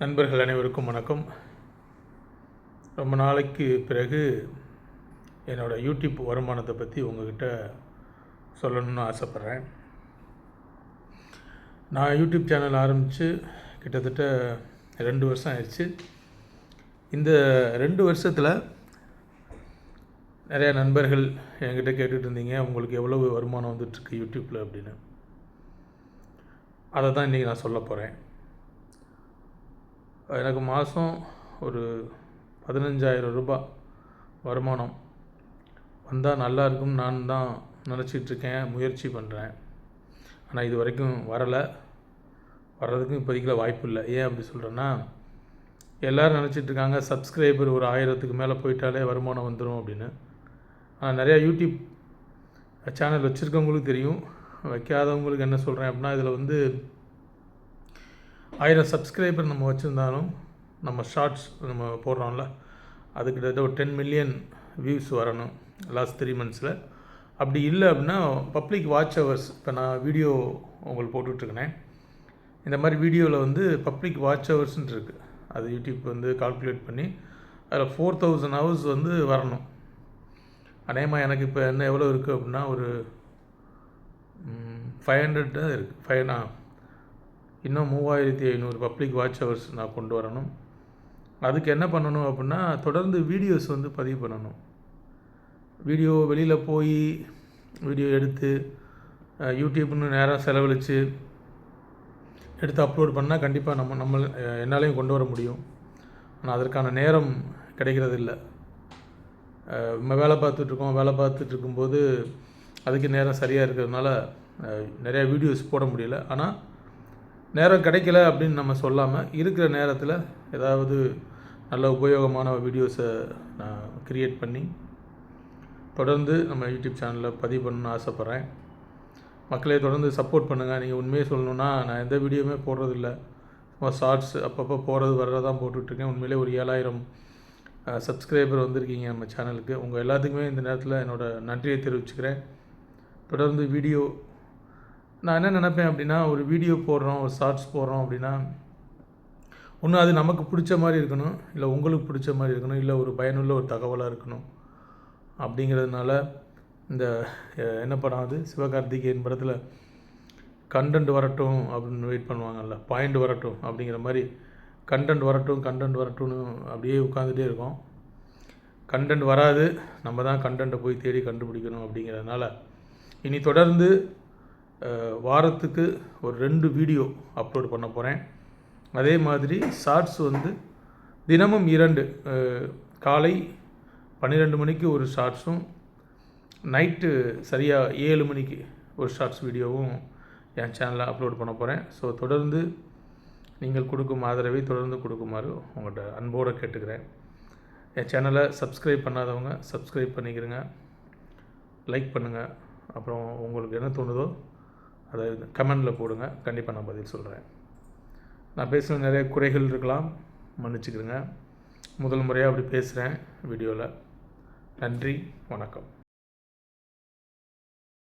நண்பர்கள் அனைவருக்கும் வணக்கம். ரொம்ப நாளைக்கு பிறகு என்னோடய யூடியூப் வருமானத்தை பற்றி உங்ககிட்ட சொல்லணும்னு ஆசைப்பட்றேன். நான் யூடியூப் சேனல் ஆரம்பித்து கிட்டத்தட்ட ரெண்டு வருஷம் ஆயிடுச்சு. இந்த ரெண்டு வருஷத்தில் நிறையா நண்பர்கள் என்கிட்ட கேட்டுகிட்டு இருந்தீங்க உங்களுக்கு எவ்வளவு வருமானம் வந்துட்டுருக்கு யூடியூப்பில் அப்படின்னு. அதை தான் இன்றைக்கி நான் சொல்ல போகிறேன் எனக்கு மாதம் ஒரு பதினஞ்சாயிரம் ரூபாய் வருமானம். வந்தால் நல்லா இருக்கும்னு நான் தான் நினச்சிட்ருக்கேன் முயற்சி பண்ணுறேன் ஆனால் இது வரைக்கும் வரலை. வர்றதுக்கும் இப்போதைக்கு வாய்ப்பு இல்லை. ஏன் அப்படி சொல்கிறேன்னா எல்லோரும் நினச்சிட்ருக்காங்க சப்ஸ்கிரைபர் ஒரு ஆயிரத்துக்கு மேலே போயிட்டாலே வருமானம் வந்துடும் அப்படின்னு. ஆனால் நிறையா யூடியூப் சேனல் வச்சுருக்கவங்களுக்கு தெரியும். வைக்காதவங்களுக்கு என்ன சொல்கிறேன் அப்படின்னா இதில் வந்து ஆயிரம் சப்ஸ்கிரைபர் நம்ம வச்சுருந்தாலும் நம்ம ஷார்ட்ஸ் நம்ம போடுறோம்ல அது கிட்டத்தட்ட ஒரு டென் மில்லியன் வியூஸ் வரணும் லாஸ்ட் த்ரீ மந்த்ஸில் அப்படி இல்லை அப்படின்னா பப்ளிக் வாட்ச் ஹவர்ஸ் இப்போ நான் வீடியோ உங்களுக்கு போட்டுட்ருக்கினேன் இந்த மாதிரி வீடியோவில் வந்து பப்ளிக் வாட்ச் ஹவர்ஸ்ன்ட்டு இருக்குது அது யூடியூப் வந்து கால்குலேட் பண்ணி அதில் ஃபோர் தௌசண்ட் ஹவர்ஸ் வந்து வரணும். அநேகமாக எனக்கு இப்போ என்ன எவ்வளோ இருக்குது அப்படின்னா ஒரு ஃபைவ் ஹண்ட்ரட் தான் இருக்குது ஃபைவ் இன்னும் மூவாயிரத்தி ஐநூறு பப்ளிக் வாட்ச் ஹவர்ஸ் நான் கொண்டு வரணும். அதுக்கு என்ன பண்ணணும் அப்படின்னா தொடர்ந்து வீடியோஸ் வந்து பதிவு பண்ணணும். வீடியோ வெளியில் போய் வீடியோ எடுத்து யூடியூப்னு நேரம் செலவழித்து எடுத்து அப்லோட் பண்ணால் கண்டிப்பாக நம்ம நம்ம என்னாலையும் கொண்டு வர முடியும். ஆனால் அதற்கான நேரம் கிடைக்கிறது இல்லை நம்ம வேலை பார்த்துட்ருக்கோம் வேலை பார்த்துட்டு இருக்கும்போது அதுக்கு நேரம் சரியாக இருக்கிறதுனால நிறையா வீடியோஸ் போட முடியல. ஆனால் நேரம் கிடைக்கல அப்படின்னு நம்ம சொல்லாமல் இருக்கிற நேரத்தில் ஏதாவது நல்ல உபயோகமான வீடியோஸை நான் க்ரியேட் பண்ணி தொடர்ந்து நம்ம யூடியூப் சேனலில் பதிவு பண்ணணும்னு ஆசைப்பட்றேன். மக்களே தொடர்ந்து சப்போர்ட் பண்ணுங்கள் நீங்கள் உண்மையை சொல்லணுன்னா நான் எந்த வீடியோவுமே போடுறதில்ல. சும்மா ஷார்ட்ஸ் அப்பப்போ போகிறது வர்றதான் போட்டுட்ருக்கேன். உண்மையிலே ஒரு ஏழாயிரம் சப்ஸ்கிரைபர் வந்திருக்கீங்க நம்ம சேனலுக்கு உங்கள் எல்லாத்துக்குமே இந்த நேரத்தில் என்னோடய நன்றியை தெரிவிச்சுக்கிறேன். தொடர்ந்து வீடியோ நான் என்ன நினப்பேன் அப்படின்னா ஒரு வீடியோ போடுறோம் ஒரு ஷார்ட்ஸ் போடுறோம் அப்படின்னா ஒன்று அது நமக்கு பிடிச்ச மாதிரி இருக்கணும் இல்லை உங்களுக்கு பிடிச்ச மாதிரி இருக்கணும் இல்லை ஒரு பயனுள்ள ஒரு தகவலாக இருக்கணும். அப்படிங்கிறதுனால இந்த என்ன படம் அது? சிவகார்த்திகேயன் படத்தில் கண்டென்ட் வரட்டும் அப்படின்னு வெயிட் பண்ணுவாங்கல்ல பாயிண்ட் வரட்டும் அப்படிங்கிற மாதிரி கண்டென்ட் வரட்டும் கண்டென்ட் வரட்டும்னு அப்படியே உட்காந்துட்டே இருக்கோம். கண்டென்ட் வராது நம்ம தான் கண்டென்ட்டை போய் தேடி கண்டுபிடிக்கணும் அப்படிங்கிறதுனால இனி தொடர்ந்து வாரத்துக்கு ஒரு ரெண்டு வீடியோ அப்லோட் பண்ண போகிறேன் அதே மாதிரி ஷார்ட்ஸ் வந்து தினமும் இரண்டு காலை பன்னிரெண்டு மணிக்கு ஒரு ஷார்ட்ஸும் நைட்டு சரியாக ஏழு மணிக்கு ஒரு ஷார்ட்ஸ் வீடியோவும் என் சேனலில் அப்லோட் பண்ண போகிறேன் ஸோ தொடர்ந்து நீங்கள் கொடுக்கும் ஆதரவை தொடர்ந்து கொடுக்குமாறு உங்கள்கிட்ட அன்போடு கேட்டுக்கிறேன். என் சேனலை சப்ஸ்கிரைப் பண்ணாதவங்க சப்ஸ்கிரைப் பண்ணிக்கிறேங்க லைக் பண்ணுங்கள் அப்புறம் உங்களுக்கு என்ன தோணுதோ அதை கமெண்டில் போடுங்க. கண்டிப்பாக நான் பதில் சொல்கிறேன் நான் பேசுகிற நிறைய குறைகள் இருக்கலாம். மன்னிச்சுக்கிறேங்க முதல் முறையாக அப்படி பேசுகிறேன் வீடியோவில் நன்றி. வணக்கம்.